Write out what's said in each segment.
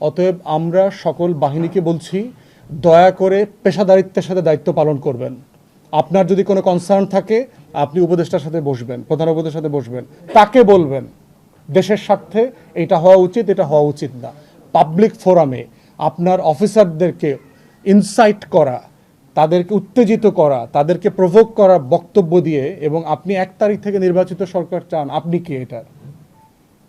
অতএব আমরা সকল বাহিনীকে বলছি, দয়া করে পেশাদারিত্বের সাথে দায়িত্ব পালন করবেন। আপনার যদি কোনো কনসার্ন থাকে, আপনি উপদেষ্টার সাথে বসবেন, প্রধান উপদেষ্টার সাথে বসবেন। তাকে বলবেন? দেশের স্বার্থে এটা হওয়া উচিত, এটা হওয়া উচিত না। পাবলিক ফোরামে আপনার অফিসারদেরকে ইনসাইট করা, তাদেরকে উত্তেজিত করা, তাদেরকে প্রভোগ করা বক্তব্য দিয়ে এবং আপনি এক তারিখ থেকে নির্বাচিত সরকার চান, আপনি কে এটার?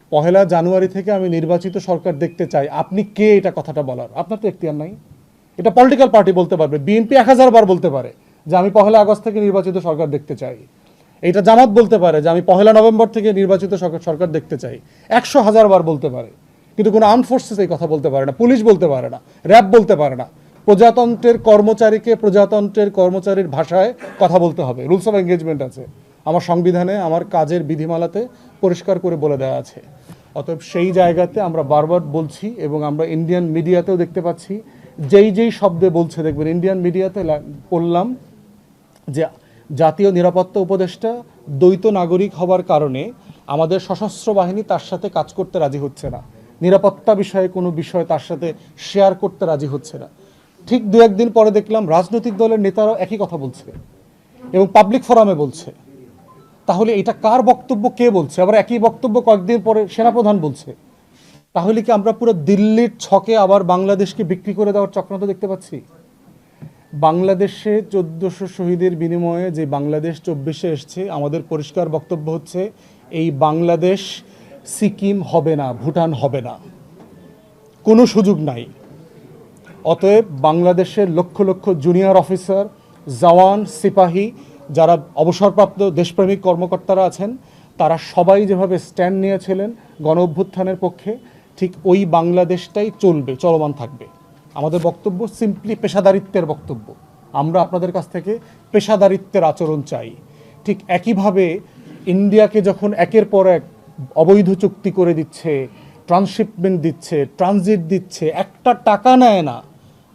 পহেলা জানুয়ারি থেকে আমি নির্বাচিত সরকার দেখতে চাই। আপনি কে? এটা কথাটা বলার। আপনার তো এখতিয়ার নাই। এটা পলিটিক্যাল পার্টি বলতে পারবে। বিএনপি এক হাজার বার বলতে পারে যে আমি পহেলা আগস্ট থেকে নির্বাচিত সরকার দেখতে চাই। এটা জামাত বলতে পারে যে আমি পহেলা নভেম্বর থেকে নির্বাচিত সরকার দেখতে চাই। একশো হাজার বার বলতে পারে। কিন্তু কোনো আর্ম ফোর্সেস এই কথা বলতে পারে না। পুলিশ বলতে পারে না। র্যাব বলতে পারে না। প্রজাতন্ত্রের কর্মচারীকে প্রজাতন্ত্রের কর্মচারীর ভাষায় কথা বলতে হবে। রুলস অফ এঙ্গেজমেন্ট আছে। আমার সংবিধানে, আমার কাজের বিধিমালাতে পরিষ্কার করে বলে দেওয়া আছে। অতএব সেই জায়গাতে আমরা বারবার বলছি এবং আমরা ইন্ডিয়ান মিডিয়াতেও দেখতে পাচ্ছি। যেই যেই শব্দে বলছে, দেখবেন ইন্ডিয়ান মিডিয়াতে পড়লাম যে জাতীয় নিরাপত্তা উপদেষ্টা দ্বৈত নাগরিক হবার কারণে আমাদের সশস্ত্র বাহিনী তার সাথে কাজ করতে রাজি হচ্ছে না। নিরাপত্তা বিষয়ে কোনো বিষয় তার সাথে শেয়ার করতে রাজি হচ্ছে না। ঠিক দু একদিন পরে দেখলাম রাজনৈতিক দলের নেতারাও একই কথা বলছে এবং পাবলিক ফোরামে বলছে। তাহলে এটা কার বক্তব্য, কে বলছে? আবার একই বক্তব্য কয়েকদিন পরে সেনাপ্রধান বলছে। তাহলে কি আমরা পুরো দিল্লির ছকে আবার বাংলাদেশকে বিক্রি করে দেওয়ার চক্রান্ত দেখতে পাচ্ছি? বাংলাদেশে চোদ্দোশো শহীদের বিনিময়ে যে বাংলাদেশ চব্বিশে এসছে, আমাদের পরিষ্কার বক্তব্য হচ্ছে, এই বাংলাদেশ সিকিম হবে না, ভুটান হবে না। কোনো সুযোগ নাই। অতএব বাংলাদেশের লক্ষ লক্ষ জুনিয়র অফিসার জওয়ান, সিপাহী যারা অবসরপ্রাপ্ত দেশপ্রেমিক কর্মকর্তারা আছেন, তারা সবাই যেভাবে স্ট্যান্ড নিয়েছিলেন গণ অভ্যুত্থানের পক্ষে, ঠিক ওই বাংলাদেশটাই চলবে, চলমান থাকবে। আমাদের বক্তব্য সিম্পলি পেশাদারিত্বের বক্তব্য। আমরা আপনাদের কাছ থেকে পেশাদারিত্বের আচরণ চাই। ঠিক একইভাবে ইন্ডিয়াকে যখন একের পর এক অবৈধ চুক্তি করে দিচ্ছে, ট্রান্সশিপমেন্ট দিচ্ছে, ট্রানজিট দিচ্ছে, একটা টাকা নেয় না।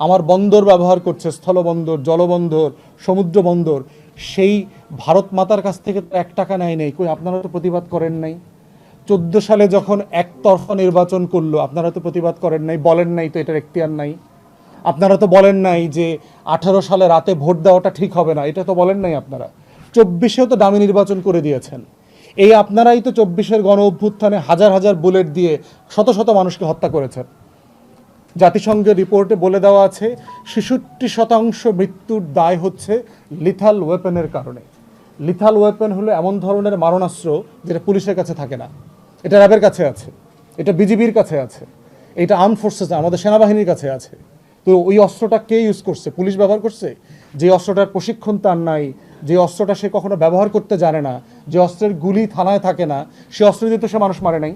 আমার বন্দর ব্যবহার করছে, স্থলবন্দর, জলবন্দর সমুদ্র বন্দর সেই ভারত মাতার কাছ থেকে তো এক টাকা নেয় নেই। কই, আপনারা তো প্রতিবাদ করেন নাই। চোদ্দ সালে যখন একতরফা নির্বাচন করল, আপনারা তো প্রতিবাদ করেন নাই, বলেন নাই তো এটার এখতিয়ার নাই। আপনারা তো বলেন নাই যে আঠারো সালে রাতে ভোট দেওয়াটা ঠিক হবে না, এটা তো বলেন নাই আপনারা। চব্বিশেও তো দামি নির্বাচন করে দিয়েছেন। এই আপনারাই তো চব্বিশের গণ অভ্যুত্থানে হাজার হাজার বুলেট দিয়ে শত শত মানুষকে হত্যা করেছেন। জাতিসংঘের রিপোর্টে বলে দেওয়া আছে, ছেষট্টি শতাংশ মৃত্যুর দায় হচ্ছে লিথাল ওয়েপেনের কারণে। লিথাল ওয়েপেন হলো এমন ধরনের মারণাস্ত্র যেটা পুলিশের কাছে থাকে না। এটা র্যাবের কাছে আছে, এটা বিজিবির কাছে আছে, এটা আর্ম ফোর্সেস আমাদের সেনাবাহিনীর কাছে আছে। তো ওই অস্ত্রটা কে ইউজ করছে? পুলিশ ব্যবহার করছে? যে অস্ত্রটার প্রশিক্ষণ তার নাই, যে অস্ত্রটা সে কখনো ব্যবহার করতে জানে না, যে অস্ত্রের গুলি থানায় থাকে না, সে অস্ত্র দিয়ে তো সে মানুষ মারে নাই।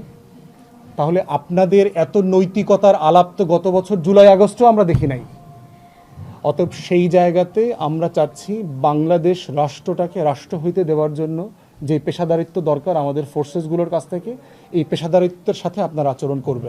তাহলে আপনাদের এত নৈতিকতার আলাপ তো গত বছর জুলাই, আগস্টও আমরা দেখি নাই। অতএব সেই জায়গাতে আমরা চাচ্ছি বাংলাদেশ রাষ্ট্রটাকে রাষ্ট্র হইতে দেওয়ার জন্য যে পেশাদারিত্ব দরকার আমাদের ফোর্সেসগুলোর কাছ থেকে, এই পেশাদারিত্বের সাথে আপনার আচরণ করবেন।